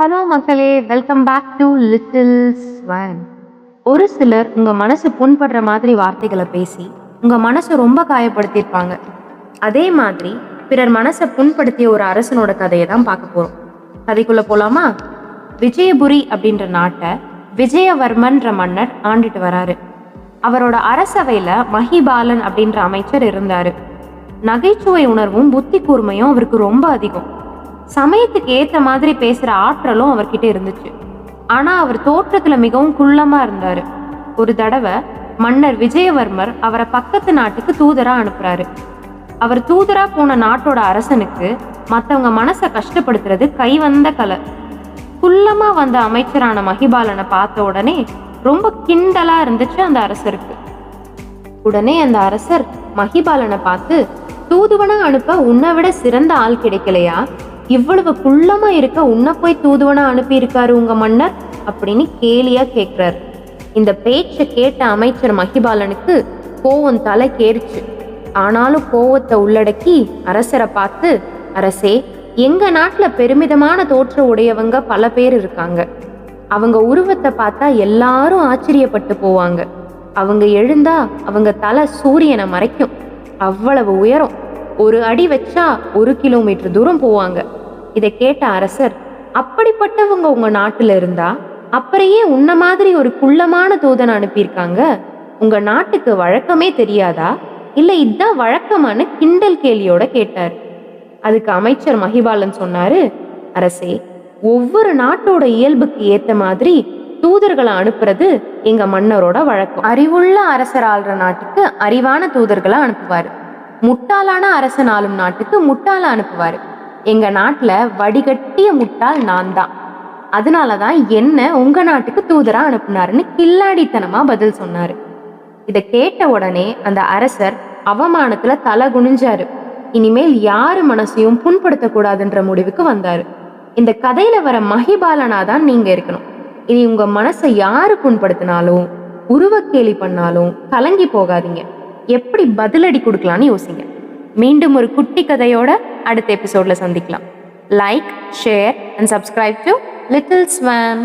Hello மக்களே welcome back to little swan. ஒரு சிலர் உங்கள் மனசு புண்படுற மாதிரி வார்த்தைகளை பேசி உங்கள் மனசை ரொம்ப காயப்படுத்தியிருப்பாங்க. அதே மாதிரி பிறர் மனசை புண்படுத்திய ஒரு அரசனோட கதையை தான் பார்க்க போகிறோம் கதைக்குள்ளே போகலாமா விஜயபுரி அப்படின்ற நாட்டை விஜயவர்மன்ற மன்னர் ஆண்டுட்டு வராரு. அவரோட அரசவையில் மஹிபாலன் அப்படின்ற அமைச்சர் இருந்தார். நகைச்சுவை உணர்வும் புத்தி கூர்மையும் அவருக்கு ரொம்ப அதிகம். சமயத்துக்கு ஏற்ற மாதிரி பேசுகிற ஆற்றலும் அவர்கிட்ட இருந்துச்சு. ஆனால் அவர் தோற்றத்தில் மிகவும் குள்ளமாக இருந்தார். ஒரு தடவை மன்னர் விஜயவர்மர் அவரை பக்கத்து நாட்டுக்கு தூதராக அனுப்புறாரு. அவர் தூதரா போன நாட்டோட அரசனுக்கு மற்றவங்க மனசை கஷ்டப்படுத்துறது கைவந்த கலை. குள்ளமாக வந்த அமைச்சரான மகிபாலனை பார்த்த உடனே ரொம்ப கிண்டலாக இருந்துச்சு அந்த அரசருக்கு. உடனே அந்த அரசர் மகிபாலனை பார்த்து தூதுவனா அனுப்ப உன்னை விட சிறந்த ஆள் கிடைக்கலையா? இவ்வளவு குள்ளமா இருக்க உன்னை போய் தூதுவனா அனுப்பியிருக்காரு உங்க மன்னர் அப்படின்னு கேலியா கேட்கிறாரு இந்த பேச்சை கேட்ட அமைச்சர் மகிபாலனுக்கு கோவம் தலை கேருச்சு ஆனாலும் கோவத்தை உள்ளடக்கி அரசரை பார்த்து அரசே எங்க நாட்டுல பெருமிதமான தோற்ற உடையவங்க பல பேர் இருக்காங்க. அவங்க உருவத்தை பார்த்தா எல்லாரும் ஆச்சரியப்பட்டு போவாங்க. அவங்க எழுந்தா அவங்க தலை சூரியனை மறைக்கும். அவ்வளவு உயரம். ஒரு அடி வச்சா ஒரு கிலோமீட்டர் தூரம் போவாங்க. இதை கேட்ட அரசர் அப்படிப்பட்டவங்க உங்க நாட்டுல இருந்தா அப்புறையே உன்ன மாதிரி ஒரு குள்ளமான தூதனை அனுப்பியிருக்காங்க? உங்க நாட்டுக்கு வழக்கமே தெரியாதா? இல்ல இதுதான் வழக்கமான கிண்டல் கேலியோட கேட்டார். அதுக்கு அமைச்சர் மகிபாலன் சொன்னாரு அரசே ஒவ்வொரு நாட்டோட இயல்புக்கு ஏத்த மாதிரி தூதர்களை அனுப்புறது எங்க மன்னரோட வழக்கம். அறிவுள்ள அரசர் ஆள்ற நாட்டுக்கு அறிவான தூதர்களை அனுப்புவாரு. முட்டாளான அரசன் ஆளும் நாட்டுக்கு முட்டாள அனுப்புவாரு. எங்கள் நாட்டில் வடிகட்டிய முட்டாள் நான் தான் அதனால தான் என்ன உங்கள் நாட்டுக்கு தூதராக அனுப்புனாருன்னு கில்லாடித்தனமாக பதில் சொன்னார். இதை கேட்ட உடனே அந்த அரசர் அவமானத்தில் தலை குனிஞ்சாரு. இனிமேல் யாரு மனசையும் புண்படுத்தக்கூடாதுன்ற முடிவுக்கு வந்தார். இந்த கதையில் வர மகிபாலனா தான் நீங்கள் இருக்கணும். இனி உங்கள் மனசை யாரு புண்படுத்தினாலும் உருவக்கேலி பண்ணாலும் கலங்கி போகாதீங்க. எப்படி பதிலடி கொடுக்கலான்னு யோசிங்க. மீண்டும் ஒரு குட்டி கதையோட அடுத்த எபிசோட்ல சந்திக்கலாம். Like share and subscribe to little swan